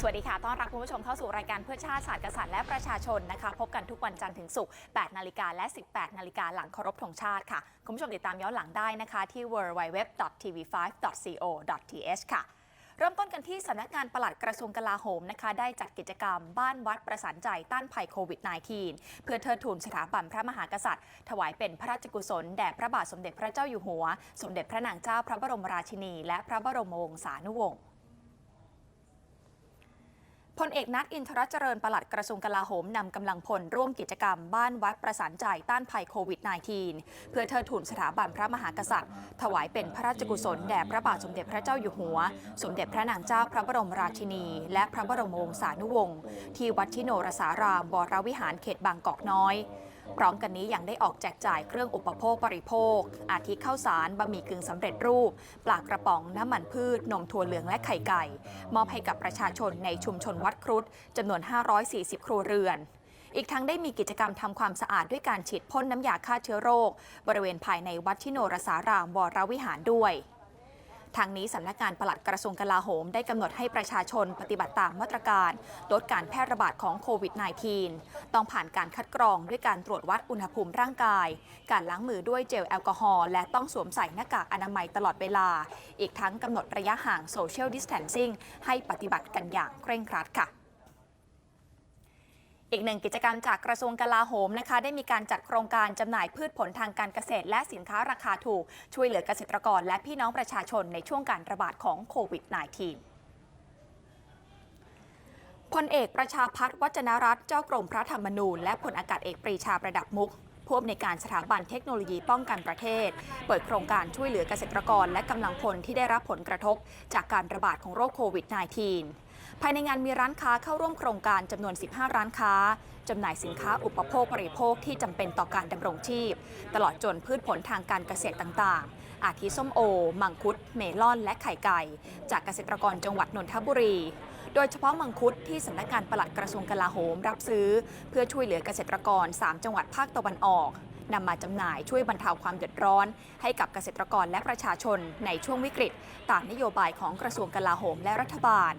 สวัสดีค่ะ ต้อนรับคุณผู้ชมเข้าสู่รายการเพื่อชาติศาสตร์กษัตริย์และประชาชนนะคะ พบกันทุกวันจันทร์ถึงศุกร์ 8 นาฬิกาและ 18 นาฬิกาหลังเคารพธงชาติค่ะ คุณผู้ชมติดตามย้อนหลังได้นะคะที่ www.tv5.co.th ค่ะ เริ่มต้นกันที่สำนักงานปลัดกระทรวงกลาโหมนะคะ ได้จัดกิจกรรมบ้านวัดประสานใจต้านภัยโควิด -19 เพื่อเทิดทูนสถาบันพระมหากษัตริย์ ถวายเป็นพระราชกุศลแด่พระบาทสมเด็จพระเจ้าอยู่หัว สมเด็จพระนางเจ้าพระบรมราชินี และพระบรมวงศานุวงศ์ พลเอกนัทอินทรเจริญปลัดกระทรวงกลาโหมนำกำลังพลร่วมกิจกรรมบ้านวัดประสานใจต้านภัยโควิด -19 เพื่อเทิดทูนสถาบันพระมหากษัตริย์ ถวายเป็นพระราชกุศลแด่พระบาทสมเด็จพระเจ้าอยู่หัว สมเด็จพระนางเจ้าพระบรมราชินี และพระบรมวงศานุวงศ์ที่วัดชิโนรสารามวรวิหารเขตบางกอกน้อย พร้อมกันนี้ยังได้ออกแจกจ่ายเครื่องอุปโภคบริโภค อาทิข้าวสารบะหมี่กึ่งสำเร็จรูป ปลากระป๋องน้ำมันพืช นมถั่วเหลืองและไข่ไก่ มอบให้กับประชาชนในชุมชนวัดครุฑจำนวน 540 ครัวเรือนอีกทั้งได้มีกิจกรรมทำความสะอาดด้วยการฉีดพ่นน้ำยาฆ่าเชื้อโรค บริเวณภายในวัดชิโนรสารามวรวิหารด้วย ทางนี้สำนักงานปลัดกระทรวงกลาโหม ได้กำหนดให้ประชาชนปฏิบัติตามมาตรการ ลดการแพร่ระบาดของโควิด -19 ต้องผ่านการคัดกรองด้วยการตรวจวัดอุณหภูมิร่างกาย การล้างมือด้วยเจลแอลกอฮอล์และต้องสวมใส่หน้ากากอนามัยตลอดเวลา อีกทั้งกำหนดระยะห่างโซเชียลดิสแทนซิ่งให้ปฏิบัติกันอย่างเคร่งครัดค่ะ อีกหนึ่งกิจกรรมจากกระทรวงกลาโหมนะคะ ได้มีการจัดโครงการจำหน่ายพืชผลทางการเกษตร และสินค้าราคาถูก ช่วยเหลือเกษตรกร และพี่น้องประชาชนในช่วงการระบาดของโควิด -19 พลเอกประชาพัฒน์วัจนรัตน์เจ้ากรมพระธรรมนูญ และพลอากาศเอกปรีชาประดับมุกผู้อำนวยการสถาบันเทคโนโลยีป้องกันประเทศ เปิดโครงการช่วยเหลือเกษตรกรและกำลังพลที่ได้รับผลกระทบ จากการระบาดของโรคโควิด -19 ภายในงานมีร้านค้าเข้าร่วมโครงการจำนวน 15 ร้านค้าจำหน่ายสินค้าอุปโภคบริโภคที่จำเป็นต่อการดำรงชีพ ตลอดจนพืชผลทางการเกษตรต่างๆ อาทิส้มโอ มังคุด เมลอน และไข่ไก่ จากเกษตรกรจังหวัดนนทบุรี โดยเฉพาะมังคุดที่สำนักงานปลัดกระทรวงกลาโหมรับซื้อ เพื่อช่วยเหลือเกษตรกร 3 จังหวัดภาคตะวันออกนำมาจำหน่ายช่วยบรรเทาความเดือดร้อน ให้กับเกษตรกรและประชาชนในช่วงวิกฤต ตามนโยบายของกระทรวงกลาโหมและรัฐบาล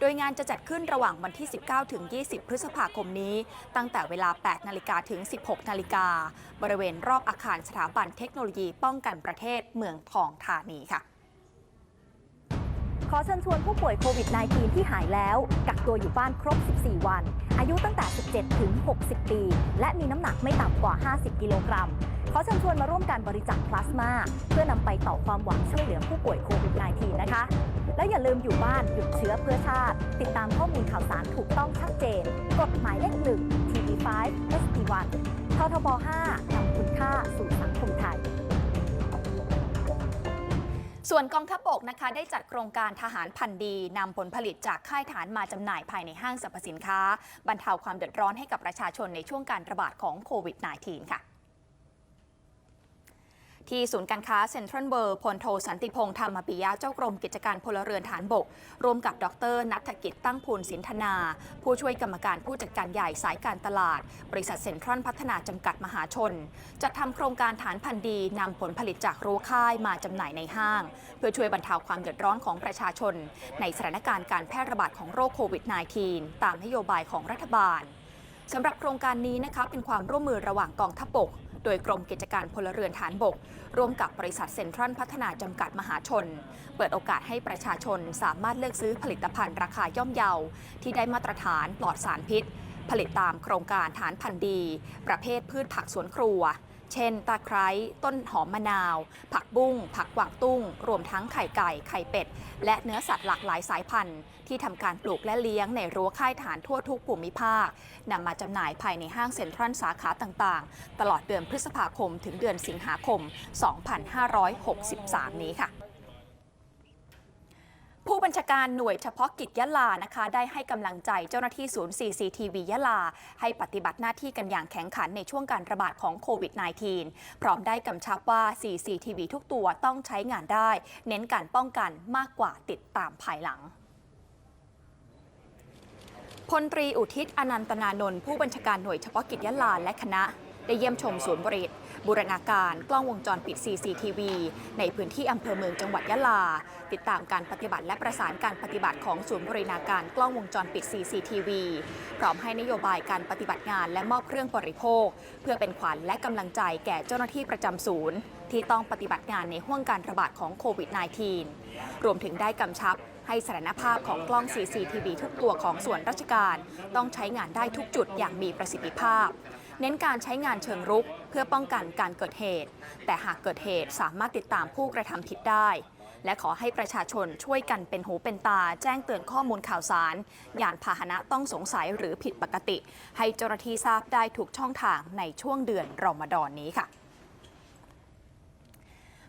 โดยงานจะจัดขึ้นระหว่างวันที่ 19 ถึง 20 พฤษภาคมนี้ ตั้งแต่เวลา 8 นาฬิกาถึง 16 นาฬิกา บริเวณรอบอาคารสถาบันเทคโนโลยีป้องกันประเทศเมืองทองธานีค่ะ ขอเชิญชวนผู้ป่วยโควิด -19 ที่หายแล้ว กักตัวอยู่บ้านครบ 14 วัน อายุตั้งแต่ 17 ถึง 60 ปี และมีน้ำหนักไม่ต่ำกว่า 50 กิโลกรัม อเชิญชวนมาร่วมการบริจาคพลาสมาเพื่อนำไปต่อความหวังช่วยเหลือผู้ป่วยโควิด -19 นะคะ และอย่าลืมอยู่บ้านหยุดเชื้อเพื่อชาติ ติดตามข้อมูลข่าวสารถูกต้องชัดเจน กฎหมายเลข1 TV5 SP1 ททบ 5นำคุณค่าสู่สังคมไทยส่วนกองทัพบกนะคะได้จัดโครงการทหารพันธ์ดีนำผลผลิตจากค่ายฐานมาจำหน่ายภายในห้างสรรพสินค้า บรรเทาความเดือดร้อนให้กับประชาชนในช่วงการระบาดของโควิด -19 ค่ะ ที่ศูนย์การค้าเซ็นทรัลเวิร์พลโทสันติพงษ์ธรรมปิยะเจ้ากรมกิจการพลเรือนฐานบก ร่วมกับดรนัฐกิจตั้งพูนสินธนา ผู้ช่วยกรรมการผู้จัดการใหญ่สายการตลาด บริษัทเซ็นทรัลพัฒนาจำกัดมหาชน จัดทำโครงการฐานพันธุ์ดีนำผลผลิตจากรั้วค่ายมาจำหน่ายในห้าง เพื่อช่วยบรรเทาความเดือดร้อนของประชาชน ในสถานการณ์การแพร่ระบาดของโรคโควิด -19 ตามนโยบายของรัฐบาลสำหรับโครงการนี้นะคะเป็นความร่วมมือระหว่างกองทัพบก โดยกรมกิจการพลเรือนฐานบก ร่วมกับบริษัทเซ็นทรัลพัฒนาจำกัดมหาชน เปิดโอกาสให้ประชาชนสามารถเลือกซื้อผลิตภัณฑ์ราคาย่อมเยาที่ได้มาตรฐานปลอดสารพิษ ผลิตตามโครงการฐานพันธุ์ดี ประเภทพืชผักสวนครัว เช่น ตะไคร้ ต้นหอมมะนาว ผักบุ้ง ผักกวางตุ้ง รวมทั้งไข่ไก่ ไข่เป็ด และเนื้อสัตว์หลากหลายสายพันธุ์ ที่ทำการปลูกและเลี้ยงในรั้วค่ายฐานทั่วทุกภูมิภาคนำมาจำหน่ายภายในห้างเซ็นทรัลสาขาต่างๆ ตลอดเดือนพฤษภาคมถึงเดือนสิงหาคม 2563 นี้ค่ะ ผู้บัญชาการหน่วยเฉพาะกิจยะลานะคะ ได้ให้กำลังใจเจ้าหน้าที่ศูนย์ CCTV ยะลา ให้ปฏิบัติหน้าที่กันอย่างแข็งขันในช่วงการระบาดของโควิด -19 พร้อมได้กำชับว่า CCTV ทุกตัวต้องใช้งานได้ เน้นการป้องกันมากกว่าติดตามภายหลังพลตรีอุทิศอนันตนานนท์ผู้บัญชาการหน่วยเฉพาะกิจยะลาและคณะ ได้เยี่ยมชมศูนย์บริ บูรณาการกล้องวงจรปิด CCTV ในพื้นที่อำเภอเมืองจังหวัดยะลา ติดตามการปฏิบัติและประสานการปฏิบัติของศูนย์บริณาการกล้องวงจรปิด CCTV พร้อมให้นโยบายการปฏิบัติงานและมอบเครื่องบริโภค เพื่อเป็นขวัญและกำลังใจแก่เจ้าหน้าที่ประจำศูนย์ ที่ต้องปฏิบัติงานในห่วงการระบาดของโควิด -19 รวมถึงได้กำชับให้สถานภาพของกล้อง CCTV ทุกตัวของส่วนราชการ ต้องใช้งานได้ทุกจุดอย่างมีประสิทธิภาพ เน้นการใช้งานเชิงรุก พื่อป้องกันการเกิดเหตุ แต่หากเกิดเหตุสามารถติดตามผู้กระทำผิดได้ และขอให้ประชาชนช่วยกันเป็นหูเป็นตา แจ้งเตือนข้อมูลข่าวสารยานพาหนะต้องสงสัยหรือผิดปกติ ให้เจ้าหน้าที่ทราบได้ทุกช่องทางในช่วงเดือนรอมฎอนนี้ค่ะ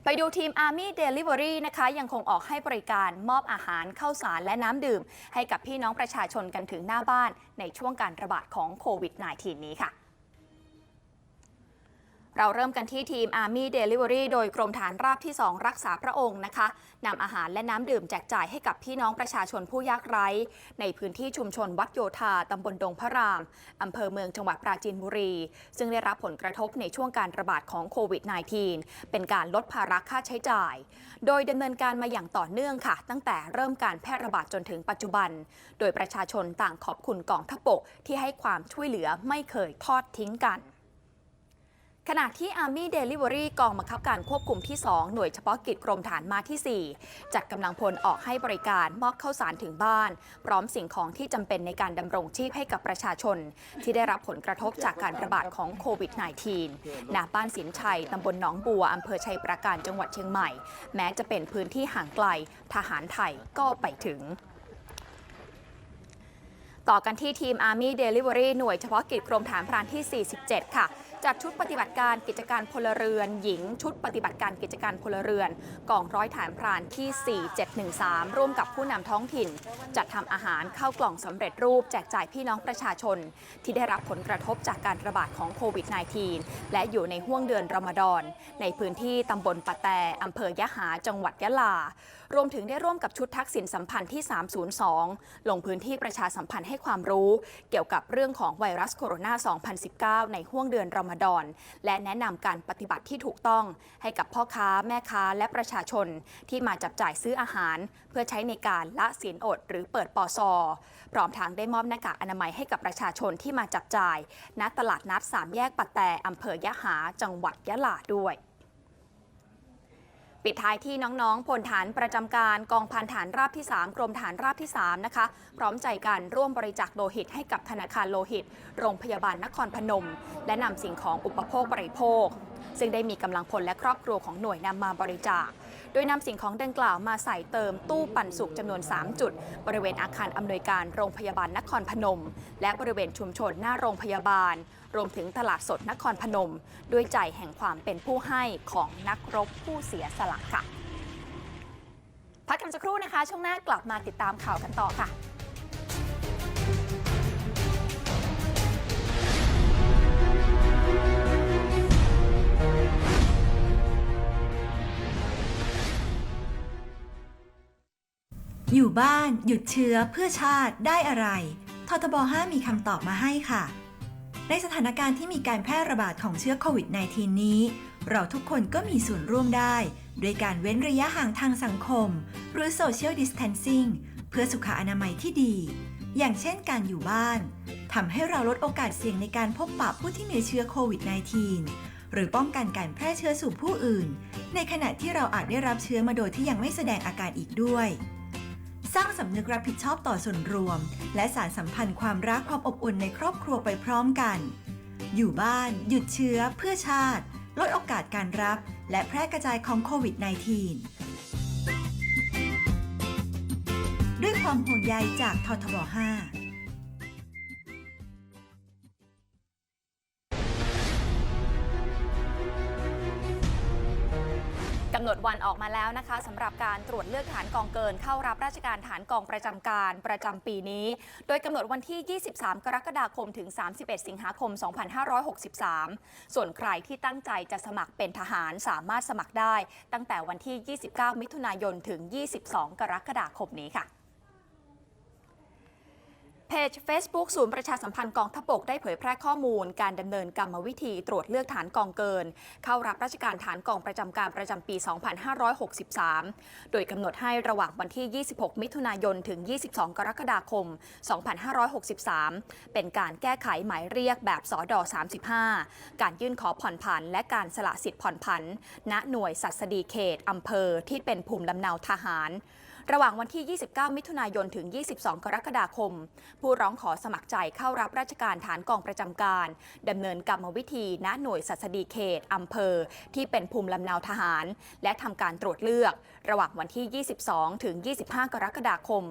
ไปดูทีม Army Delivery นะคะ ยังคงออกให้บริการมอบอาหารข้าวสารและน้ำดื่ม ให้กับพี่น้องประชาชนกันถึงหน้าบ้านในช่วงการระบาดของโควิด -19 นี้ค่ะ เราเริ่มกันที่ทีม Army Delivery โดยกรมฐานราบที่ 2 รักษาพระองค์นะคะนำอาหารและน้ำดื่มแจกจ่ายให้กับพี่น้องประชาชนผู้ยากไร้ ในพื้นที่ชุมชนวัดโยธาตำบลดงพระรามอำเภอเมืองจังหวัดปราจีนบุรี ซึ่งได้รับผลกระทบในช่วงการระบาดของโควิด -19 เป็นการลดภาระค่าใช้จ่าย โดยดำเนินการมาอย่างต่อเนื่องค่ะ ตั้งแต่เริ่มการแพร่ระบาดจนถึงปัจจุบัน โดยประชาชนต่างขอบคุณกองทัพบกที่ให้ความช่วยเหลือไม่เคยทอดทิ้งกัน ขณะที่ Army Delivery กองบังคับการควบคุมที่ 2 หน่วยเฉพาะกิจกรมฐานมาที่ 4 จัดกำลังพลออกให้บริการมอบข้าวสารถึงบ้าน พร้อมสิ่งของที่จำเป็นในการดำรงชีพให้กับประชาชน ที่ได้รับผลกระทบจากการระบาดของโควิด -19 ณบ้านสินชัยตำบลหนองบัวอำเภอชัยปราการจังหวัดเชียงใหม่ แม้จะเป็นพื้นที่ห่างไกล ทหารไทยก็ไปถึงต่อกันที่ทีม Army Delivery หน่วยเฉพาะกิจกรมฐานพรานที่ 47 ค่ะจัดชุดปฏิบัติการกิจการพลเรือน หญิง ชุดปฏิบัติการกิจการพลเรือนกองร้อยฐานพรานที่ 4713 ร่วมกับผู้นำท้องถิ่น จัดทำอาหารเข้ากล่องสำเร็จรูปแจกจ่ายพี่น้องประชาชน ที่ได้รับผลกระทบจากการระบาดของโควิด -19 และอยู่ในห่วงเดือนรอมฎอนในพื้นที่ตำบลปะแตอำเภอยะหาจังหวัดยะลา รวมถึงได้ร่วมกับชุดทักษิณสัมพันธ์ที่ 302 ลงพื้นที่ประชาสัมพันธ์ให้ความรู้ เกี่ยวกับเรื่องของไวรัสโคโรนา 2019 ในห่วงเดือนรอมฎอนและแนะนำการปฏิบัติที่ถูกต้อง ให้กับพ่อค้าแม่ค้าและประชาชน ที่มาจับจ่ายซื้ออาหาร เพื่อใช้ในการละศีลอด หรือเปิดปอซอพร้อมทางได้มอบหน้ากากอนามัยให้กับประชาชนที่มาจับจ่าย ณตลาดนัดสามแยกปัตแตอำเภอยะหาจังหวัดยะลาด้วย ปิดท้ายที่น้องๆพลฐานประจำการกองพันฐานราบที่ 3 กรมฐานราบที่ 3 นะคะ พร้อมใจกันร่วมบริจาคโลหิตให้กับธนาคารโลหิต โรงพยาบาลนครพนม และนำสิ่งของอุปโภคบริโภค ซึ่งได้มีกำลังพลและครอบครัวของหน่วยนำมาบริจาค โดยนำสิ่งของดังกล่าวมาใส่เติมตู้ปันสุกจำนวน 3 จุด บริเวณอาคารอำนวยการโรงพยาบาลนครพนม และบริเวณชุมชนหน้าโรงพยาบาล รวมถึงตลาดสดนครพนม ด้วยใจแห่งความเป็นผู้ให้ของนักรบผู้เสียสละค่ะ พักกันสักครู่นะคะ ช่วงหน้ากลับมาติดตามข่าวกันต่อค่ะอยู่บ้านหยุดเชื้อเพื่อชาติได้อะไร ททบ 5 มีคำตอบมาให้ค่ะ ในสถานการณ์ที่มีการแพร่ระบาดของเชื้อโควิด -19 นี้ เราทุกคนก็มีส่วนร่วมได้ด้วยการเว้นระยะห่างทางสังคม หรือ Social Distancing เพื่อสุขอนามัยที่ดี อย่างเช่นการอยู่บ้านทำให้เราลดโอกาสเสี่ยงในการพบปะผู้ที่มีเชื้อโควิด -19 หรือป้องกันการแพร่เชื้อสู่ผู้อื่น ในขณะที่เราอาจได้รับเชื้อมาโดยที่ยังไม่แสดงอาการอีกด้วย สร้างสำนึกรับผิดชอบต่อส่วนรวม และสารสัมพันธ์ความรักความอบอุ่นในครอบครัวไปพร้อมกัน อยู่บ้าน หยุดเชื้อ เพื่อชาติ ลดโอกาสการรับ และแพร่กระจายของโควิด -19 ด้วยความห่วงใยจากททบ 5 แล้วนะคะสำหรับการตรวจเลือกฐานกองเกิน เข้ารับราชการฐานกองประจำการประจำปีนี้ โดยกำหนดวันที่ 23 กรกฎาคมถึง 31 สิงหาคม 2563 ส่วนใครที่ตั้งใจจะสมัครเป็นทหารสามารถสมัครได้ ตั้งแต่วันที่ 29 มิถุนายนถึง 22 กรกฎาคมนี้ค่ะ เพจ Facebook ศูนย์ประชาสัมพันธ์กองทัพบกได้เผยแพร่ข้อมูล การดำเนินกรรมวิธีตรวจเลือกฐานกองเกิน เข้ารับราชการฐานกองประจำการประจำปี 2563 โดยกำหนดให้ระหว่างวันที่ 26 มิถุนายน ถึง 22 กรกฎาคม 2563 เป็นการแก้ไขหมายเรียกแบบสอดอ35 การยื่นขอผ่อนผัน และการสละสิทธิ์ผ่อนผัน ณ หน่วยสัสดีเขตอำเภอที่เป็นภูมิลำเนาทหาร ระหว่างวันที่ 29 มิถุนายน ถึง 22 กรกฎาคม ผู้ร้องขอสมัครใจเข้ารับราชการฐานกองประจำการดำเนินกรรมวิธีณหน่วยสัสดีเขตอำเภอ ที่เป็นภูมิลำเนาทหาร และทำการตรวจเลือก ระหว่างวันที่ 22 ถึง 25 กรกฎาคม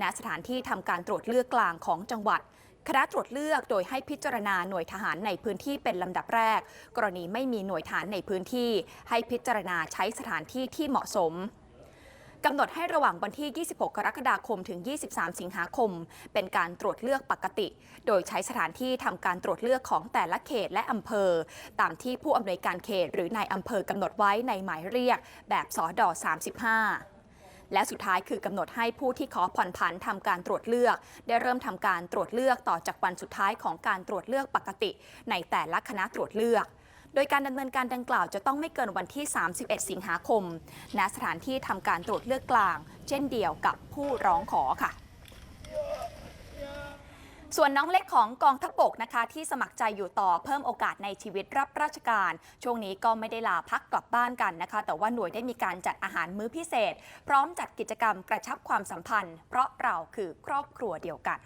ณ สถานที่ทำการตรวจเลือกกลางของจังหวัดคณะตรวจเลือกโดยให้พิจารณาหน่วยทหารในพื้นที่เป็นลำดับแรก กรณีไม่มีหน่วยทหารในพื้นที่ ให้พิจารณาใช้สถานที่ที่เหมาะสม กำหนดให้ระหว่างวันที่ 26 กรกฎาคมถึง 23 สิงหาคม เป็นการตรวจเลือกปกติ โดยใช้สถานที่ทำการตรวจเลือกของแต่ละเขตและอำเภอ ตามที่ผู้อำนวยการเขตหรือนายอำเภอกำหนดไว้ในหมายเรียก แบบสอดอ35และสุดท้ายคือกำหนดให้ผู้ที่ขอผ่อนผันทำการตรวจเลือก ได้เริ่มทำการตรวจเลือกต่อจากวันสุดท้ายของการตรวจเลือกปกติ ในแต่ละคณะตรวจเลือก โดยการดำเนินการดังกล่าวจะต้องไม่เกินวันที่ 31 สิงหาคม ณ สถานที่ทำการตรวจเลือกกลาง เช่นเดียวกับผู้ร้องขอค่ะส่วนน้องเล็กของกองทัพบกนะคะ ที่สมัครใจอยู่ต่อเพิ่มโอกาสในชีวิตรับราชการ ช่วงนี้ก็ไม่ได้ลาพักกลับบ้านกันนะคะ แต่ว่าหน่วยได้มีการจัดอาหารมื้อพิเศษ พร้อมจัดกิจกรรมกระชับความสัมพันธ์ เพราะเราคือครอบครัวเดียวกัน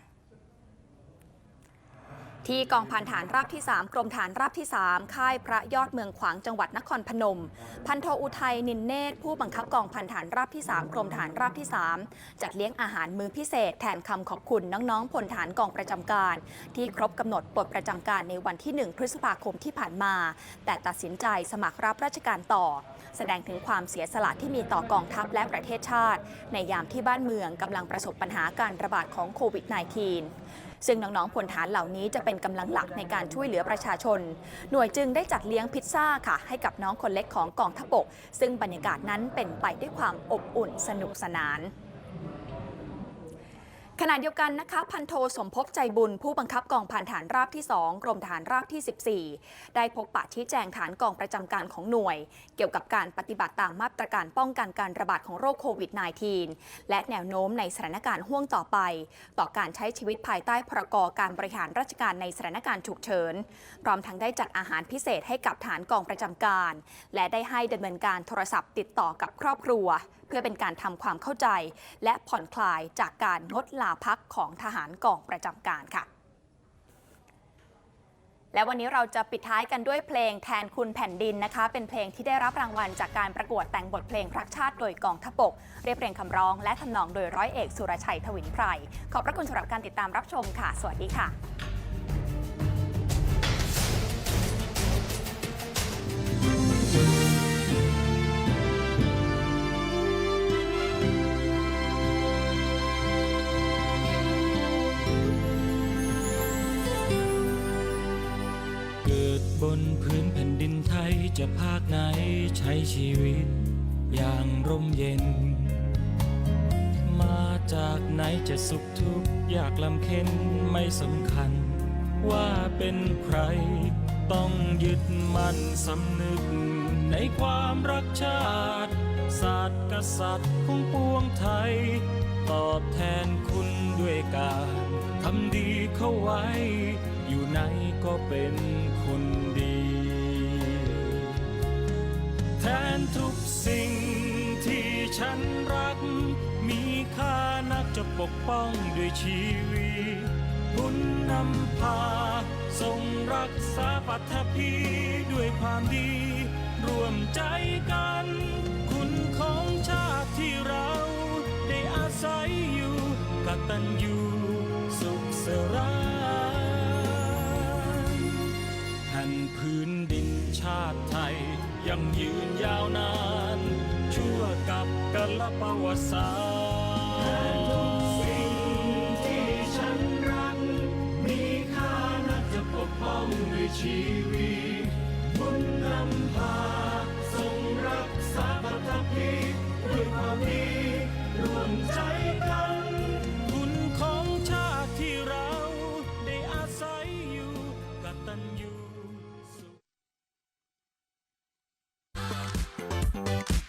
ที่กองพันฐานราบที่ 3 กรมฐานราบที่ 3 ค่ายพระยอดเมืองขวางจังหวัดนครพนม พันโทอุทัยนินเนตรผู้บังคับกองพันฐานราบที่ 3 กรมฐานราบที่ 3 จัดเลี้ยงอาหารมื้อพิเศษ แทนคำขอบคุณน้องๆพลฐานกองประจำการ ที่ครบกำหนดปลดประจำการในวันที่ 1 พฤษภาคมที่ผ่านมา แต่ตัดสินใจสมัครรับราชการต่อ แสดงถึงความเสียสละที่มีต่อกองทัพและประเทศชาติ ในยามที่บ้านเมืองกำลังประสบปัญหาการระบาดของโควิด -19 ซึ่งน้องๆพลฐานเหล่านี้จะเป็นกำลังหลักในการช่วยเหลือประชาชน หน่วยจึงได้จัดเลี้ยงพิซซ่าค่ะ ให้กับน้องคนเล็กของกองทัพบกซึ่งบรรยากาศนั้นเป็นไปด้วยความอบอุ่นสนุกสนาน ขณะเดียวกันนะคะ พันโทสมภพใจบุญ ผู้บังคับกองพันฐานราบที่ 2 กรมฐานราบที่ 14 ได้พบปะชี้แจงฐานกองประจำการของหน่วย เกี่ยวกับการปฏิบัติตามมาตรการป้องกันการระบาดของโรคโควิด -19 และแนวโน้มในสถานการณ์ห่วงต่อไป ต่อการใช้ชีวิตภายใต้พรกการบริหารราชการในสถานการณ์ฉุกเฉินพร้อมทั้งได้จัดอาหารพิเศษให้กับฐานกองประจำการ และได้ให้ดำเนินการโทรศัพท์ติดต่อกับครอบครัวเพื่อเป็นการทำความเข้าใจ และผ่อนคลายจากการงดลาพักของทหารกองประจำการค่ะและวันนี้เราจะปิดท้ายกันด้วยเพลงแทนคุณแผ่นดินนะคะ เป็นเพลงที่ได้รับรางวัลจากการประกวดแต่งบทเพลงรักชาติโดยกองทัพบกเรียบเรียงคำร้องและทำนองโดยร้อยเอกสุรชัยทวินไพรขอบพระคุณสำหรับการติดตามรับชมค่ะ สวัสดีค่ะ จะภาคไหนใช้ชีวิต อย่างร่มเย็น มาจากไหนจะสุขทุกข์ยากลำเค็นไม่สำคัญ ว่าเป็นใคร ต้องยึดมั่นสำนึก ในความรักชาติ ศาสตร์กษัตริย์ของปวงไทย ตอบแทนคุณด้วยการทำดีเข้าไว้ อยู่ไหนก็เป็นคน ทนทุกสิ่งที่ฉันรัก มีค่านักจะปกป้องด้วยชีวิตบุญนำพา ทรงรักษาปัทภีด้วยความดี ร่วมใจกัน คุณของชาติที่เราได้อาศัยอยู่กตัญญูสุขสรานแผ่นพื้นดินชาติไทย ยังยืนยาวนาน ชั่วกับกัลประวัติศาสตร์ทุกสิ่งที่ฉันรัก มีค่านักจะปกป้องด้วยชีวิตบุญนำพาทรงรักษาปัทพี